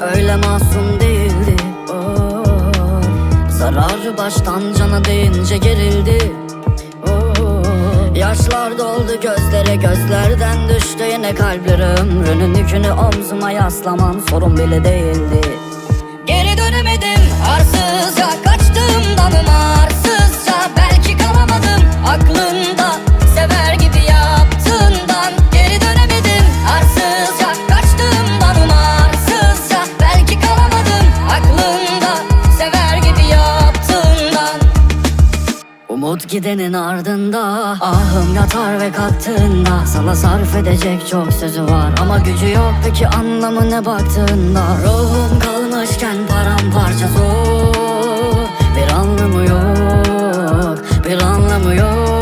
öyle masum değildi. Oh, zararı baştan cana değince gerildi. Oh, yaşlar doldu gözlere gözlerden düştü yine kalplere Ömrünün yükünü omzuma yaslaman sorun bile değildi Umut gidenin ardında Ahım yatar ve kalktığında Sana sarf edecek çok sözü var Ama gücü yok. Peki anlamı ne baktığında? Ruhum kalmışken paramparça zor. Bir anlamı yok Bir anlamı yok